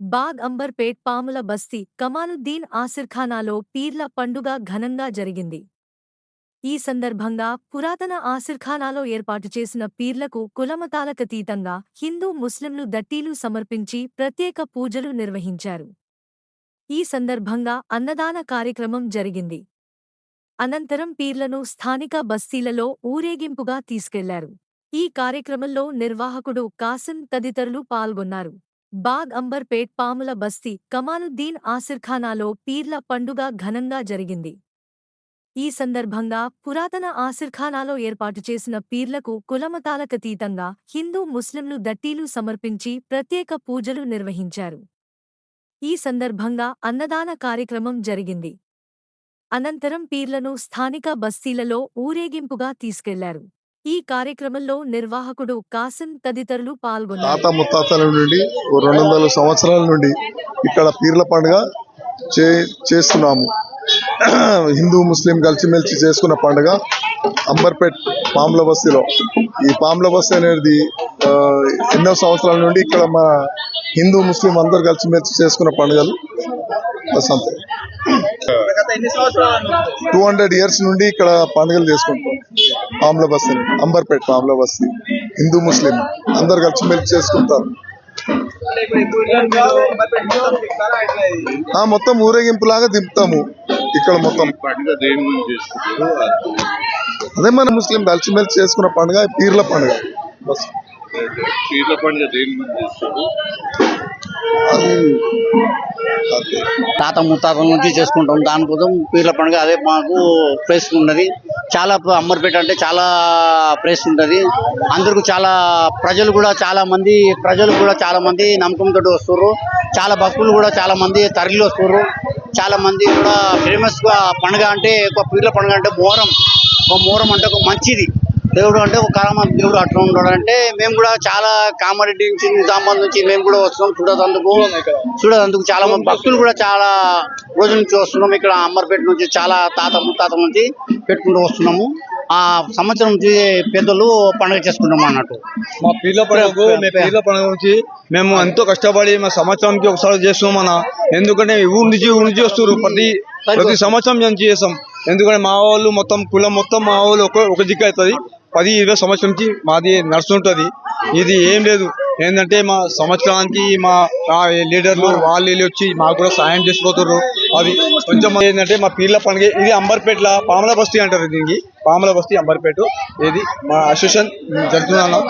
బాగ్ అంబర్పేట్ పాముల బస్తీ కమాలుద్దీన్ ఆసిర్ఖానాలో పీర్ల పండుగ ఘనంగా జరిగింది. ఈ సందర్భంగా పురాతన ఆసిర్ఖానాలో ఏర్పాటు చేసిన పీర్లకు కులమతాలకతీతంగా హిందూ ముస్లింలు దట్టీలు సమర్పించి ప్రత్యేక పూజలు నిర్వహించారు. ఈ సందర్భంగా అన్నదాన కార్యక్రమం జరిగింది. అనంతరం పీర్లను స్థానిక బస్తీలలో ఊరేగింపుగా తీసుకెళ్ళారు. ఈ కార్యక్రమంలో నిర్వాహకుడు కాసిం తదితరులు పాల్గొన్నారు. బాగ్ అంబర్పేట్ పాముల బస్తీ కమాలుద్దీన్ ఆసిర్ఖానాలో పీర్ల పండుగ ఘనంగా జరిగింది. ఈ సందర్భంగా పురాతన ఆసిర్ఖానాలో ఏర్పాటు చేసిన పీర్లకు కులమతాలకతీతంగా హిందూ ముస్లింలు దట్టీలు సమర్పించి ప్రత్యేక పూజలు నిర్వహించారు. ఈ సందర్భంగా అన్నదాన కార్యక్రమం జరిగింది. అనంతరం పీర్లను స్థానిక బస్తీలలో ఊరేగింపుగా తీసుకెళ్ళారు. ఈ కార్యక్రమంలో నిర్వాహకుడు కాసిం తదితరులు పాల్గొన్నారు. తాత ముత్తాతల నుండి రెండు వందల సంవత్సరాల నుండి ఇక్కడ పీర్ల పండుగ చే చేస్తున్నాము. హిందూ ముస్లిం కలిసిమెలిసి చేసుకున్న పండుగ అంబర్పేట్ పాముల బస్తీలో ఈ పాముల బస్తీ అనేది ఆ, ఎన్నో సంవత్సరాల నుండి ఇక్కడ మన హిందూ ముస్లిం అందరు కలిసిమెలిసి చేసుకున్న పండుగలు. సంవత్సరాలు? టూ హండ్రెడ్ ఇయర్స్ నుండి ఇక్కడ పండుగలు చేసుకుంటాం పాముల బస్తీ అంబర్పేట్ పాముల బస్తీ హిందూ ముస్లిం అందరు చేసుకుంటారు ఇప్పుడు మీరు అంబర్పేట మొత్తం ఊరేగింపు లాగా దింపుతాము ఇక్కడ మొత్తం. చేసుకుంటారు అదే మన ముస్లిం కలిసిమెలిసి చేసుకున్న పండుగ పీర్ల పండుగ. బస్. పీర్ల పండుగ దేని అదే. తాత ముత్తాతల నుంచి చేసుకుంటాం. దానికోసం పీర్ల పండుగ అదే మాకు ప్లేస్ ఉన్నది. చాలా అమ్మర్పేట అంటే చాలా ప్లేస్ ఉంటుంది. అందరికి చాలా ప్రజలు కూడా చాలా మంది ప్రజలు కూడా చాలా మంది నమ్మకంతో వస్తున్నారు చాలా భక్తులు కూడా చాలా మంది తరలి వస్తున్నారు చాలా మంది కూడా ఫేమస్గా పండుగ అంటే ఎక్కువ పీర్ల పండుగ అంటే మోరం. ఒక మోరం అంటే ఒక మంచిది. దేవుడు అంటే ఒక కరామ దేవుడు అట్లా ఉన్నాడు అంటే మేము కూడా చాలా కామారెడ్డి నుంచి నిజామాబాద్ నుంచి మేము కూడా వస్తున్నాం చూడదందుకు చూడదందుకు చాలా మంది భక్తులు కూడా చాలా రోజుల నుంచి వస్తున్నాం. ఇక్కడ అమ్మర్పేట నుంచి చాలా తాత ముత్తాత నుంచి పెట్టుకుంటూ వస్తున్నాము. ఆ సంవత్సరం నుంచి పెద్దలు పండుగ చేసుకుంటాం అన్నట్టు. మా పీర్ల పండుగకు మేము పీర్ల పండుగ నుంచి మేము ఎంతో కష్టపడి మా సంవత్సరానికి ఒకసారి చేస్తున్నాం మన ఎందుకంటే ఊరు నుంచి ఊరు నుంచి వస్తారు ప్రతి ప్రతి సంవత్సరం మేము చేస్తాం. ఎందుకంటే మా వాళ్ళు మొత్తం కులం మొత్తం మా వాళ్ళు ఒక ఒక దిక్కు అవుతుంది. పది ఇరవై సంవత్సరం నుంచి మాది నడుస్తుంటుంది. ఇది ఏం లేదు. ఏంటంటే మా సంవత్సరానికి మా లీడర్లు వాళ్ళు వచ్చి మాకు కూడా సాయం చేసిపోతారు అది కొంచెం ఏంటంటే మా పీర్ల పండుగ ఇది అంబర్పేట్ల పామల బస్తీ అంటారు దీనికి. పామల బస్తీ అంబర్పేట. ఇది మా అసోసియేషన్ జరుగుతున్నాను